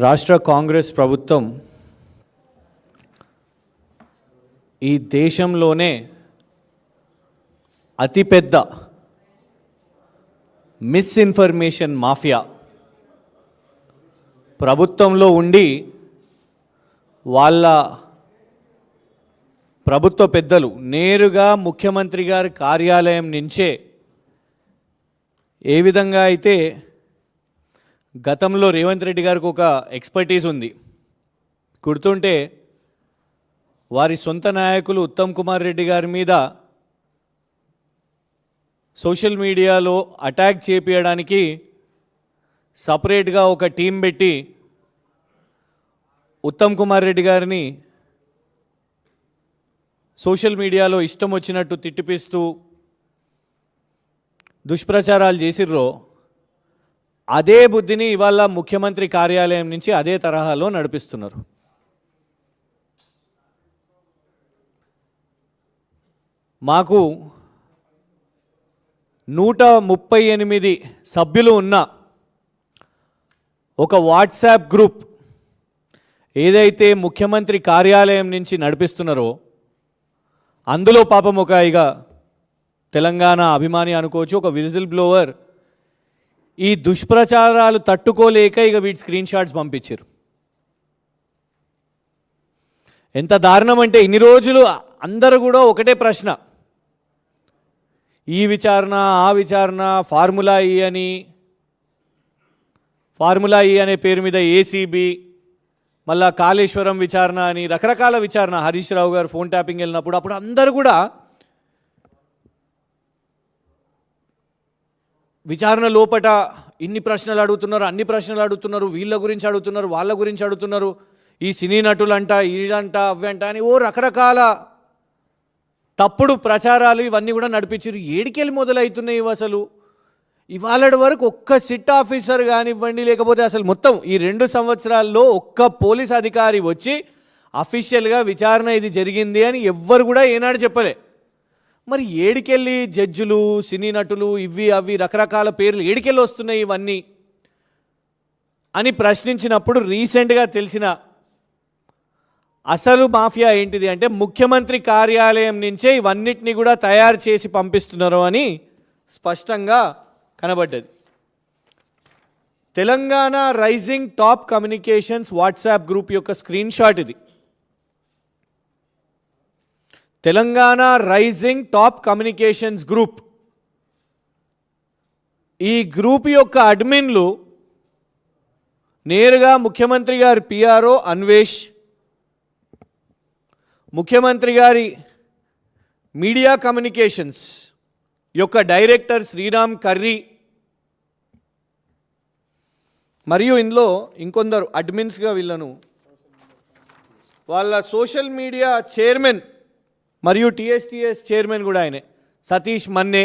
రాష్ట్ర కాంగ్రెస్ ప్రభుత్వం ఈ దేశంలోనే అతిపెద్ద మిస్ఇన్ఫర్మేషన్ మాఫియా ప్రభుత్వంలో ఉండి వాళ్ళ ప్రభుత్వ పెద్దలు నేరుగా ముఖ్యమంత్రి గారి కార్యాలయం నుంచే ఏ విధంగా అయితే గతంలో రేవంత్ రెడ్డి గారికి ఒక ఎక్స్పర్టీస్ ఉంది. గుర్తుంటే వారి సొంత నాయకులు ఉత్తమ్ కుమార్ రెడ్డి గారి మీద సోషల్ మీడియాలో అటాక్ చేపించడానికి సపరేట్గా ఒక టీం పెట్టి ఉత్తమ్ కుమార్ రెడ్డి గారిని సోషల్ మీడియాలో ఇష్టం వచ్చినట్టు తిట్టిపిస్తూ దుష్ప్రచారాలు చేసిర్రో అదే బుద్ధిని ఇవాళ ముఖ్యమంత్రి కార్యాలయం నుంచి అదే తరహాలో నడిపిస్తున్నారు. మాకు నూట ముప్పై ఎనిమిది సభ్యులు ఉన్న ఒక వాట్సాప్ గ్రూప్ ఏదైతే ముఖ్యమంత్రి కార్యాలయం నుంచి నడిపిస్తున్నారో అందులో పాపం ఒక ఇక తెలంగాణ అభిమాని అనుకోవచ్చు ఒక విజిల్ బ్లోవర్ ఈ దుష్ప్రచారాలు తట్టుకోలేక ఇక వీటి స్క్రీన్ షాట్స్ పంపించారు. ఎంత దారుణం అంటే ఇన్ని రోజులు అందరూ కూడా ఒకటే ప్రశ్న. ఈ విచారణ ఆ విచారణ ఫార్ములా ఈ అని ఫార్ములా ఈ అనే పేరు మీద ఏసీబీ మళ్ళా కాళేశ్వరం విచారణ అని రకరకాల విచారణ. హరీష్ రావు గారు ఫోన్ ట్యాపింగ్ వెళ్ళినప్పుడు అప్పుడు అందరూ కూడా విచారణ లోపట ఇన్ని ప్రశ్నలు అడుగుతున్నారు అన్ని ప్రశ్నలు అడుగుతున్నారు వీళ్ళ గురించి అడుగుతున్నారు వాళ్ళ గురించి అడుగుతున్నారు. ఈ సినీ నటులంట వీళ్ళంట అవ్వంట అని ఓ రకరకాల తప్పుడు ప్రచారాలు ఇవన్నీ కూడా నడిపించారు ఏడికెళ్ళి మొదలవుతున్నాయి ఇవి అసలు? ఇవాళ వరకు ఒక్క సిట్ ఆఫీసర్ కానివ్వండి లేకపోతే అసలు మొత్తం ఈ రెండు సంవత్సరాల్లో ఒక్క పోలీస్ అధికారి వచ్చి అఫీషియల్గా విచారణ ఇది జరిగింది అని ఎవ్వరు కూడా ఏనాడు చెప్పలే. మరి ఏడికెళ్ళి జడ్జులు సినీ నటులు ఇవి అవి రకరకాల పేర్లు ఏడికెళ్ళి వస్తున్నాయి ఇవన్నీ అని ప్రశ్నించినప్పుడు రీసెంట్గా తెలిసిన అసలు మాఫియా ఏంటిది అంటే ముఖ్యమంత్రి కార్యాలయం నుంచే ఇవన్నిటిని కూడా తయారు చేసి పంపిస్తున్నారు అని స్పష్టంగా కనబడ్డది. Telangana rising top communications WhatsApp group యొక్క స్క్రీన్ షాట్ ఇది. Telangana rising top communications group. ఈ గ్రూప్ యొక్క అడ్మిన్లు నేరుగా ముఖ్యమంత్రి గారి పిఆర్ఓ అన్వేష్ ముఖ్యమంత్రి గారి మీడియా కమ్యూనికేషన్స్ యొక్క డైరెక్టర్ శ్రీరామ్ కర్రీ మరియు ఇందులో ఇంకొందరు అడ్మిన్స్గా వీళ్ళను. వాళ్ళ సోషల్ మీడియా చైర్మన్ మరియు టీఎస్టీఎస్ చైర్మన్ కూడా ఆయనే. సతీష్ మన్నే.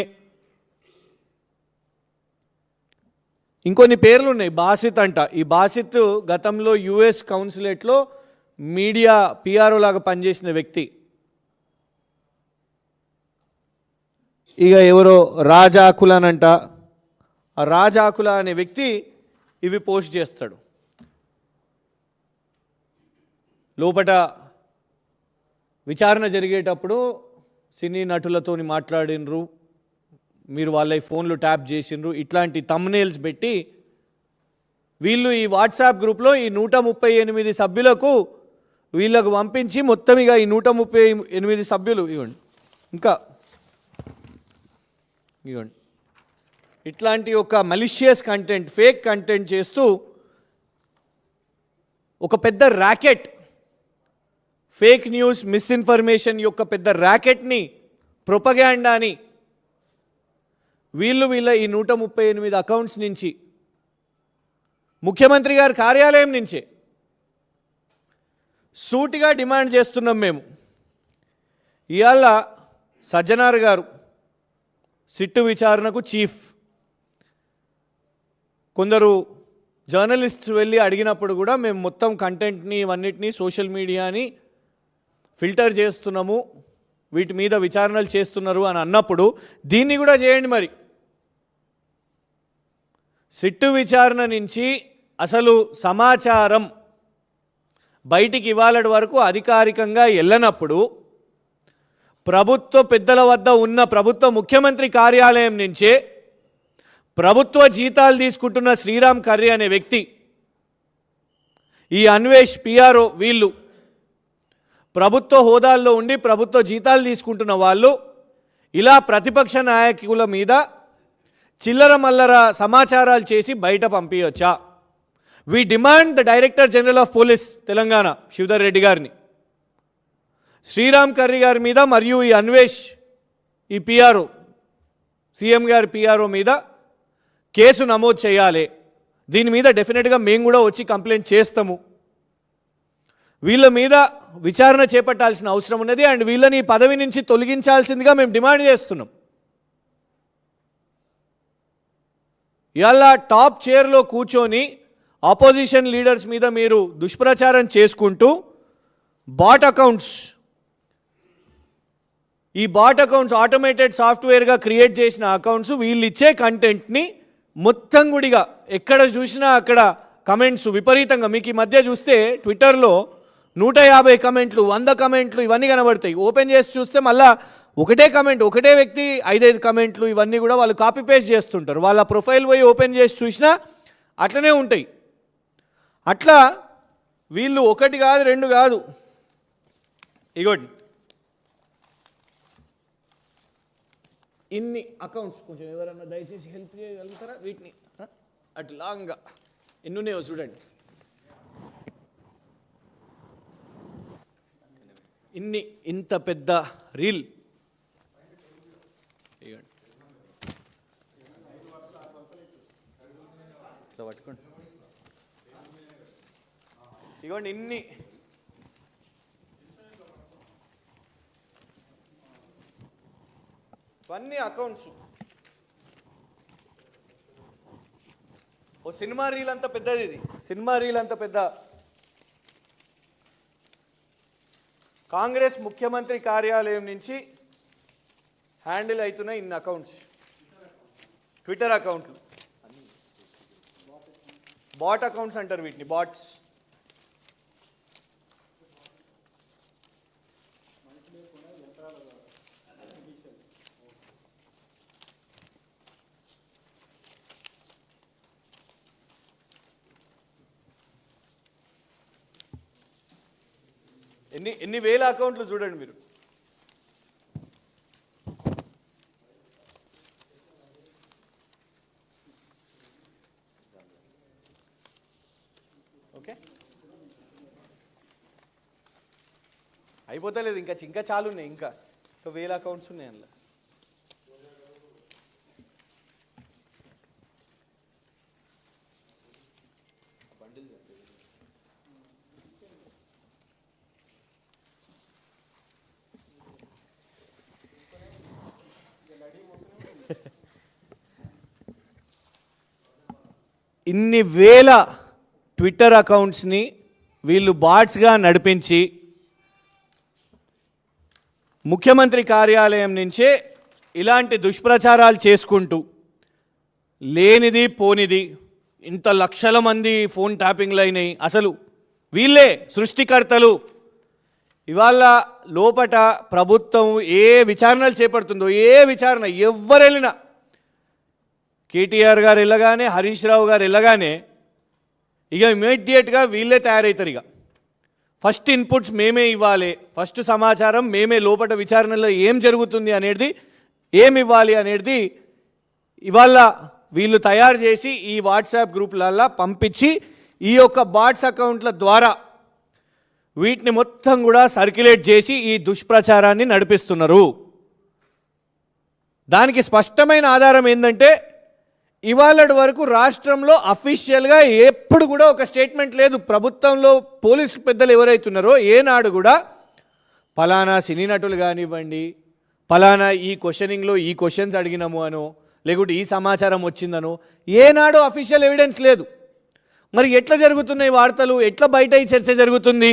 ఇంకొన్ని పేర్లు ఉన్నాయి బాసిత్ అంట. ఈ బాసిత్ గతంలో యుఎస్ కౌన్సిలేట్లో మీడియా పిఆర్ఓ లాగా పనిచేసిన వ్యక్తి. ఇక ఎవరో రాజాకులనంట ఆ రాజాకుల అనే వ్యక్తి ఇవి పోస్ట్ చేస్తాడు. లోపట విచారణ జరిగేటప్పుడు సినీ నటులతోని మాట్లాడినరు. మీరు వాళ్ళ ఫోన్లు ట్యాప్ చేసిండ్రు. ఇట్లాంటి తమ్నేల్స్ పెట్టి వీళ్ళు ఈ వాట్సాప్ గ్రూప్లో ఈ నూట ముప్పై ఎనిమిది సభ్యులకు వీళ్ళకు పంపించి మొత్తం ఇక ఈ నూట ముప్పై ఎనిమిది సభ్యులు ఇవ్వండి. ఇంకా ఇవ్వండి. ఇట్లాంటి ఒక మలిషియస్ కంటెంట్ ఫేక్ కంటెంట్ చేస్తూ ఒక పెద్ద ర్యాకెట్ ఫేక్ న్యూస్ మిస్ఇన్ఫర్మేషన్ యొక్క పెద్ద ర్యాకెట్ని ప్రొపగాండాని వీళ్ళు వీళ్ళ ఈ నూట ముప్పై ఎనిమిది అకౌంట్స్ నుంచి ముఖ్యమంత్రి గారి కార్యాలయం నుంచే సూటిగా డిమాండ్ చేస్తున్నాం మేము. ఇవాళ సజ్జనార్ గారు సిట్టు విచారణకు చీఫ్. కొందరు జర్నలిస్ట్స్ వెళ్ళి అడిగినప్పుడు కూడా మేము మొత్తం కంటెంట్ని ఇవన్నిటినీ సోషల్ మీడియాని ఫిల్టర్ చేస్తున్నాము వీటి మీద విచారణలు చేస్తున్నారు అని అన్నప్పుడు దీన్ని కూడా చేయండి మరి. సిట్టు విచారణ నుంచి అసలు సమాచారం బయటికి ఇవ్వాలటి వరకు అధికారికంగా వెళ్ళనప్పుడు ప్రభుత్వ పెద్దల వద్ద ఉన్న ప్రభుత్వ ముఖ్యమంత్రి కార్యాలయం నుంచే ప్రభుత్వ జీతాలు తీసుకుంటున్న శ్రీరామ్ కర్రీ అనే వ్యక్తి ఈ అన్వేష్ పిఆర్ఓ వీళ్ళు ప్రభుత్వ హోదాల్లో ఉండి ప్రభుత్వ జీతాలు తీసుకుంటున్న వాళ్ళు ఇలా ప్రతిపక్ష నాయకుల మీద చిల్లర మల్లర సమాచారాలు చేసి బయట పంపించచ్చా we demand the director general of police Telangana Shivadhar Reddy గారిని. శ్రీరామ్ కర్రీ గారి మీద మరియు ఈ అన్వేష్ ఈ పిఆర్ఓ సీఎం గారి పిఆర్ఓ మీద కేసు నమోదు చేయాలి. దీని మీద డెఫినెట్గా మేము కూడా వచ్చి కంప్లైంట్ చేస్తాము. వీళ్ళ మీద విచారణ చేపట్టాల్సిన అవసరం ఉన్నది అండ్ వీళ్ళని పదవి నుంచి తొలగించాల్సిందిగా మేము డిమాండ్ చేస్తున్నాం. ఇవాళ టాప్ చైర్లో కూర్చొని ఆపోజిషన్ లీడర్స్ మీద మీరు దుష్ప్రచారం చేసుకుంటూ బాట్ అకౌంట్స్ ఈ బాట్ అకౌంట్స్ ఆటోమేటెడ్ సాఫ్ట్వేర్గా క్రియేట్ చేసిన అకౌంట్స్ వీళ్ళు ఇచ్చే కంటెంట్ని మొత్తం గుడిగా ఎక్కడ చూసినా అక్కడ కమెంట్స్ విపరీతంగా. మీకు ఈ మధ్య చూస్తే ట్విట్టర్లో నూట యాభై కమెంట్లు వంద కమెంట్లు ఇవన్నీ కనబడతాయి. ఓపెన్ చేసి చూస్తే మళ్ళా ఒకటే కమెంట్ ఒకటే వ్యక్తి ఐదైదు కమెంట్లు ఇవన్నీ కూడా వాళ్ళు కాపీ పేస్ట్ చేస్తుంటారు. వాళ్ళ ప్రొఫైల్ పోయి ఓపెన్ చేసి చూసినా అట్లనే ఉంటాయి. అట్లా వీళ్ళు ఒకటి కాదు రెండు కాదు. ఇగోండి. ఇన్ని అకౌంట్స్ కొంచెం ఎవరన్నా దయచేసి హెల్ప్ చేయగలుగుతారా? వీటిని ఆ? ఎన్నున్నాయో లాంగ్గా చూడండి. ఇన్ని ఇంత పెద్ద రీల్. ఇగోండి ఇట్లా పట్టుకోండి. ఇగోండి ఇన్ని. ఇవన్నీ అకౌంట్స్ ఓ సినిమా రీల్ అంత పెద్దది ఇది. సినిమా రీల్ అంత పెద్ద కాంగ్రెస్ ముఖ్యమంత్రి కార్యాలయం నుంచి హ్యాండిల్ అవుతున్న ఇన్ని అకౌంట్స్ ట్విట్టర్ అకౌంట్లు బాట్ అకౌంట్స్ అంటారు వీటిని బాట్స్ ఎన్ని ఎన్ని వేల అకౌంట్లు చూడండి మీరు. ఓకే? అయిపోతలేదు ఇంకా ఇంకా చాలు ఉన్నాయి ఇంకా వేల అకౌంట్స్ ఉన్నాయి అందులో. ఇన్ని వేల ట్విట్టర్ అకౌంట్స్ని వీళ్ళు బాట్స్గా నడిపించి ముఖ్యమంత్రి కార్యాలయం నుంచే ఇలాంటి దుష్ప్రచారాలు చేసుకుంటూ లేనిది పోనిది ఇంత లక్షల మంది ఫోన్ ట్యాపింగ్లు అయినాయి. అసలు వీళ్ళే సృష్టికర్తలు. ఇవాళ లోపట ప్రభుత్వం ఏ విచారణలు చేపడుతుందో ఏ విచారణ ఎవరు కేటీఆర్ గారు వెళ్ళగానే హరీష్ రావు గారు వెళ్ళగానే ఇక ఇమీడియట్గా వీళ్ళే తయారవుతారు ఇక. ఫస్ట్ ఇన్పుట్స్ మేమే ఇవ్వాలి ఫస్ట్ సమాచారం మేమే లోపల విచారణలో ఏం జరుగుతుంది అనేది ఏమి ఇవ్వాలి అనేది ఇవాళ వీళ్ళు తయారు చేసి ఈ వాట్సాప్ గ్రూప్లల్లో పంపించి ఈ యొక్క బాట్స్ అకౌంట్ల ద్వారా వీటిని మొత్తం కూడా సర్క్యులేట్ చేసి ఈ దుష్ప్రచారాన్ని నడిపిస్తున్నారు. దానికి స్పష్టమైన ఆధారం ఏంటంటే ఇవాళ వరకు రాష్ట్రంలో అఫీషియల్గా ఎప్పుడు కూడా ఒక స్టేట్మెంట్ లేదు. ప్రభుత్వంలో పోలీసు పెద్దలు ఎవరైతున్నారో ఏనాడు కూడా ఫలానా సినీ నటులు కానివ్వండి ఫలానా ఈ క్వశ్చనింగ్లో ఈ క్వశ్చన్స్ అడిగినాము అనో లేకుంటే ఈ సమాచారం వచ్చిందనో ఏనాడు అఫీషియల్ ఎవిడెన్స్ లేదు. మరి ఎట్లా జరుగుతున్నాయి వార్తలు? ఎట్లా బయట ఈ చర్చ జరుగుతుంది?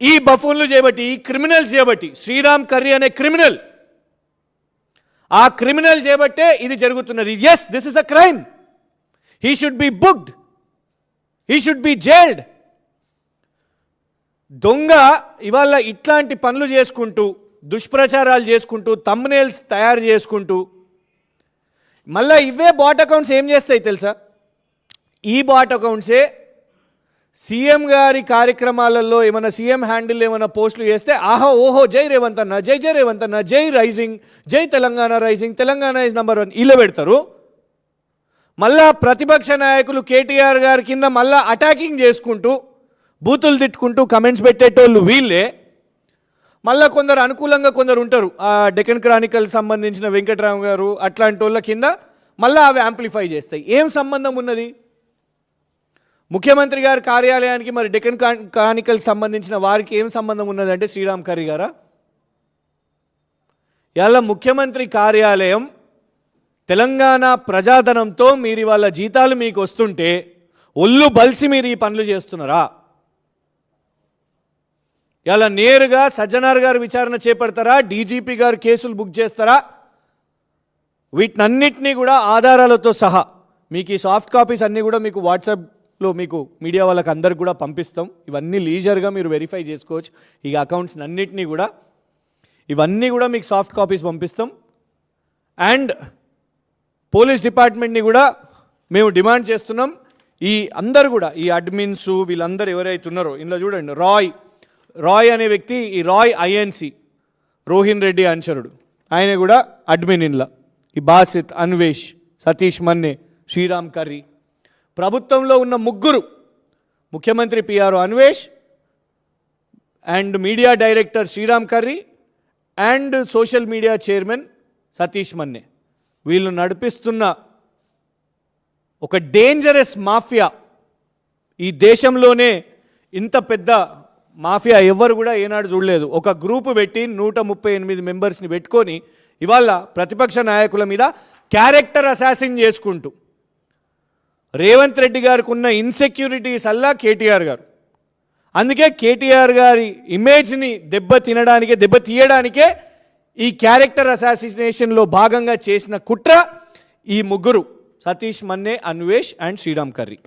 ఈ బఫూన్లు చేయబట్టి ఈ క్రిమినల్స్ చేయబట్టి శ్రీరామ్ కర్రీ అనే క్రిమినల్ ఆ క్రిమినల్ చేయబట్టే ఇది జరుగుతున్నది. Yes this is a crime he should be booked he should be jailed దొంగ ఇవాళ ఇట్లాంటి పనులు చేసుకుంటూ దుష్ప్రచారాలు చేసుకుంటూ తమ్నేల్స్ తయారు చేసుకుంటూ మళ్ళీ ఇవే బాట్ అకౌంట్స్ ఏం చేస్తాయి తెలుసా? ఈ బాట్ అకౌంట్సే సీఎం గారి కార్యక్రమాలలో ఏమైనా సీఎం హ్యాండిల్ ఏమైనా పోస్టులు చేస్తే ఆహా ఓహో జై రేవంత్ అన్న జై జై రేవంత్ అన్న జై రైజింగ్ జై Telangana rising Telangana is number one ఇలా పెడతారు. మళ్ళా ప్రతిపక్ష నాయకులు కేటీఆర్ గారి కింద మళ్ళా అటాకింగ్ చేసుకుంటూ బూతులు తిట్టుకుంటూ కమెంట్స్ పెట్టేటోళ్ళు వీళ్ళే. మళ్ళా కొందరు అనుకూలంగా కొందరు ఉంటారు. ఆ డెకన్ క్రానికల్ సంబంధించిన వెంకటరామ్ గారు అట్లాంటి వాళ్ళ కింద మళ్ళీ అవి యాంప్లిఫై చేస్తాయి. ఏం సంబంధం ఉన్నది? ముఖ్యమంత్రి గారి కార్యాలయానికి మరి డెక్కన్ క్రానికల్కి సంబంధించిన వారికి ఏం సంబంధం ఉన్నదంటే శ్రీరామ్ కర్రీ గారా? ఇలా ముఖ్యమంత్రి కార్యాలయం తెలంగాణ ప్రజాధనంతో మీరు ఇవాళ జీతాలు మీకు వస్తుంటే ఒళ్ళు బలిసి మీరు ఈ పనులు చేస్తున్నారా? ఇలా నేరుగా సజ్జనార్ గారు విచారణ చేపడతారా? డీజీపీ గారు కేసులు బుక్ చేస్తారా? వీటినన్నిటినీ కూడా ఆధారాలతో సహా మీకు ఈ సాఫ్ట్ కాపీస్ అన్నీ కూడా మీకు వాట్సాప్ లో మీకు మీడియా వాళ్ళకి అందరికి కూడా పంపిస్తాం. ఇవన్నీ లీజర్గా మీరు వెరిఫై చేసుకోవచ్చు. ఈ అకౌంట్స్ అన్నిటినీ కూడా ఇవన్నీ కూడా మీకు సాఫ్ట్ కాపీస్ పంపిస్తాం. అండ్ పోలీస్ డిపార్ట్మెంట్ని కూడా మేము డిమాండ్ చేస్తున్నాం. ఈ అందరు కూడా ఈ అడ్మిన్స్ వీళ్ళందరూ ఎవరైతే ఉన్నారో ఇందులో చూడండి రాయ్ రాయ్ అనే వ్యక్తి ఈ రాయ్ ఐఎన్సి రోహిన్ రెడ్డి అనుచరుడు ఆయన కూడా అడ్మిన్ ఇన్లా ఈ బాసిత్ అన్వేష్ సతీష్ మన్నే శ్రీరామ్ కర్రీ ప్రభుత్వంలో ఉన్న ముగ్గురు ముఖ్యమంత్రి PR Anvesh and media director Sriram Karri and social media chairman Satish Manne. వీళ్ళు నడిపిస్తున్న ఒక డేంజరస్ మాఫియా. ఈ దేశంలోనే ఇంత పెద్ద మాఫియా ఎవ్వరు కూడా ఏనాడు చూడలేదు. ఒక గ్రూపు పెట్టి నూట ముప్పై ఎనిమిది మెంబర్స్ని పెట్టుకొని ఇవాళ ప్రతిపక్ష నాయకుల మీద క్యారెక్టర్ అసాసిన్ చేసుకుంటూ రేవంత్ రెడ్డి గారికి ఉన్న ఇన్సెక్యూరిటీస్ అల్లా కేటీఆర్ గారు. అందుకే కేటీఆర్ గారి ఇమేజ్ని దెబ్బ తినడానికే దెబ్బ తీయడానికే ఈ క్యారెక్టర్ అసాసినేషన్లో భాగంగా చేసిన కుట్ర ఈ ముగ్గురు సతీష్ మన్నే అన్వేష్ అండ్ శ్రీరామ్ కర్రీ.